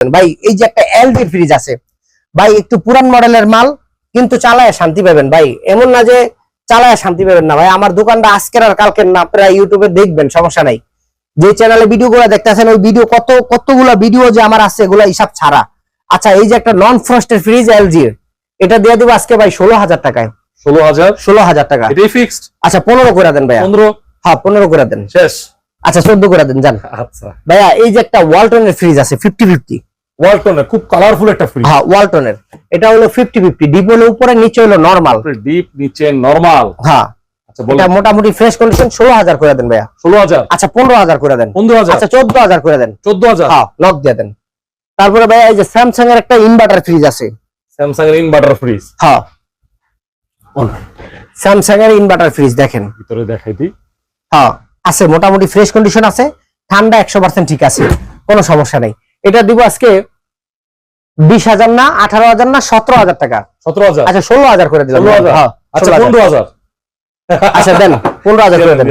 ভাই এই যে একটা এলডি ফ্রিজ আছে ভাই একটু পুরান মডেলের মাল কিন্তু চালায় শান্তি পাবেন। ভাই এমন না যে চালায় শান্তি পাবেন না। ভাই আমার দোকানটা আজকের আর কালকের না আপনারা ইউটিউবে দেখবেন সমস্যা নাই। যে চ্যানেলে ভিডিও গুলো দেখতেছেন ওই ভিডিও কত কতগুলো ভিডিও যে আমার আছে এগুলো হিসাব ছাড়া। আচ্ছা এই যে একটা নন ফ্রস্টের ফ্রিজ এলজি এটা দিয়ে দেবো আজকে ভাই ষোলো হাজার টাকায়। ষোলো হাজার? ষোলো হাজার টাকা। এটাই ফিক্সড আচ্ছা পনেরো করে দেন ভাই পনেরো? হ্যাঁ পনেরো করে দেন। শেষ। আচ্ছা চোদ্দ করে দেন জান আচ্ছা। ভাইয়া এই যে একটা ওয়ালটনের ফ্রিজ আছে ফিফটি ফিফটি ওয়ালটনের খুব কালারফুল একটা ফ্রিজ হ্যাঁ ওয়ালটনের এটা হলো ফিফটি ফিফটি ডিপ হলো উপরে নিচে হলো নর্মাল ডিপ নিচে নরমাল হ্যাঁ। আচ্ছা এটা মোটামুটি ফ্রেশ কন্ডিশন ষোলো হাজার করে দেন ভাইয়া। ষোলো হাজার আচ্ছা পনেরো হাজার করে দেন। পনেরো হাজার আচ্ছা চোদ্দ হাজার করে দেন। চোদ্দ হাজার হ্যাঁ লক দিয়ে দেন। তারপরে ভাইয়া এই যে স্যামসাং এর একটা ইনভার্টার ফ্রিজ আছে। স্যামসাং এর ইনভার্টার ফ্রিজ হ্যাঁ। স্যামসাং এর ইনভার্টার ফ্রিজ দেখেন। ভিতরে দেখাই দিই। হ্যাঁ আছে মোটামুটি ফ্রেশ কন্ডিশন আছে। ঠান্ডা একশো পার্সেন্ট ঠিক আছে। কোনো সমস্যা নেই। এটা দিব আজকে বিশ হাজার না আঠারো হাজার না সতেরো হাজার টাকা। সতেরো হাজার? আচ্ছা ষোলো হাজার করে দিলাম। হ্যাঁ, আচ্ছা পনেরো হাজার। আচ্ছা দেন পনেরো হাজার করে দেন।